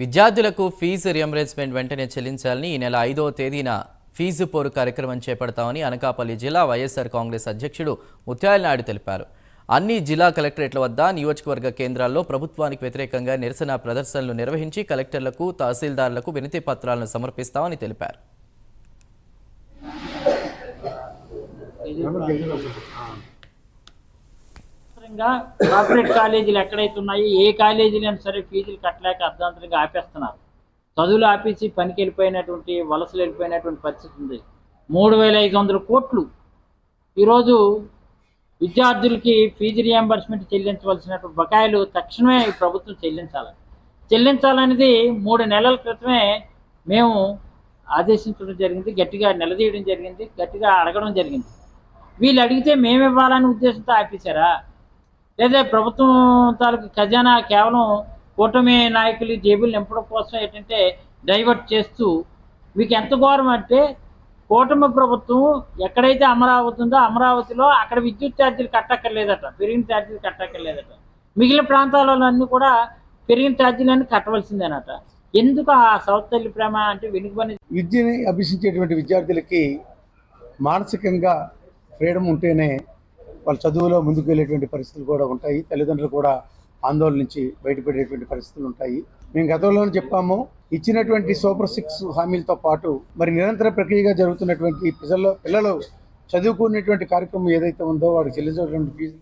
విద్యార్థులకు fee reimbursement వెంటనే చెల్లించాలని ఈ నెల ఐదవ తేదీన ఫీజు పోరు కార్యక్రమం చేపడతామని అనకాపల్లి జిల్లా వైఎస్ఆర్ కాంగ్రెస్ అధ్యక్షుడు ముత్యాల నాయుడు తెలిపారు. అన్ని జిల్లా కలెక్టరేట్ల వద్ద నియోజకవర్గ కేంద్రాల్లో ప్రభుత్వానికి వ్యతిరేకంగా నిరసన ప్రదర్శనలు నిర్వహించి కలెక్టర్లకు తహసీల్దార్లకు వినతి పత్రాలను సమర్పిస్తామని తెలిపారు. అర్థంతరంగా కార్పొరేట్ కాలేజీలు ఎక్కడైతే ఉన్నాయో ఏ కాలేజీలు అయినా సరే ఫీజులు కట్టలేక అర్ధాంతరంగా ఆపేస్తున్నారు. చదువులు ఆపేసి పనికి వెళ్ళిపోయినటువంటి వలసలు వెళ్ళిపోయినటువంటి పరిస్థితి ఉంది. మూడు వేల ఐదు వందల కోట్లు. ఈరోజు విద్యార్థులకి ఫీజు రియంబర్స్మెంట్ చెల్లించవలసినటువంటి బకాయిలు తక్షణమే ఈ ప్రభుత్వం చెల్లించాలి. చెల్లించాలనేది మూడు నెలల క్రితమే మేము ఆదేశించడం జరిగింది గట్టిగా నిలదీయడం జరిగింది గట్టిగా అడగడం జరిగింది. వీళ్ళు అడిగితే మేము ఇవ్వాలనే ఉద్దేశంతో ఆపేశారా? లేదా ప్రభుత్వం తాలూకు ఖజానా కేవలం కూటమి నాయకులు జేబులు నింపడం కోసం ఏంటంటే డైవర్ట్ చేస్తూ మీకు ఎంత ఘోరం అంటే కూటమి ప్రభుత్వం ఎక్కడైతే అమరావతి ఉందో అమరావతిలో అక్కడ విద్యుత్ ఛార్జీలు కట్టక్కర్లేదట పెరిగిన ఛార్జీలు కట్టక్కర్లేదట. మిగిలిన ప్రాంతాలలో అన్నీ కూడా పెరిగిన ఛార్జీలన్నీ కట్టవలసిందేనట. ఎందుకు ఆ సౌత్ తల్లి ప్రేమ అంటే వెనుకబడి విద్యని అభ్యసించేటువంటి విద్యార్థులకి మానసికంగా ఫ్రీడమ్ ఉంటేనే వాళ్ళ చదువులో ముందుకు వెళ్ళేటువంటి పరిస్థితులు కూడా ఉంటాయి. తల్లిదండ్రులు కూడా ఆందోళన నుంచి బయటపడేటువంటి పరిస్థితులు ఉంటాయి. మేము గతంలోనే చెప్పాము ఇచ్చినటువంటి సూపర్ సిక్స్ హామీలతో పాటు మరి నిరంతర ప్రక్రియగా జరుగుతున్నటువంటి పిల్లలు పిల్లలు చదువుకునేటువంటి కార్యక్రమం ఏదైతే ఉందో వాడికి చెల్లించేటువంటి ఫీజు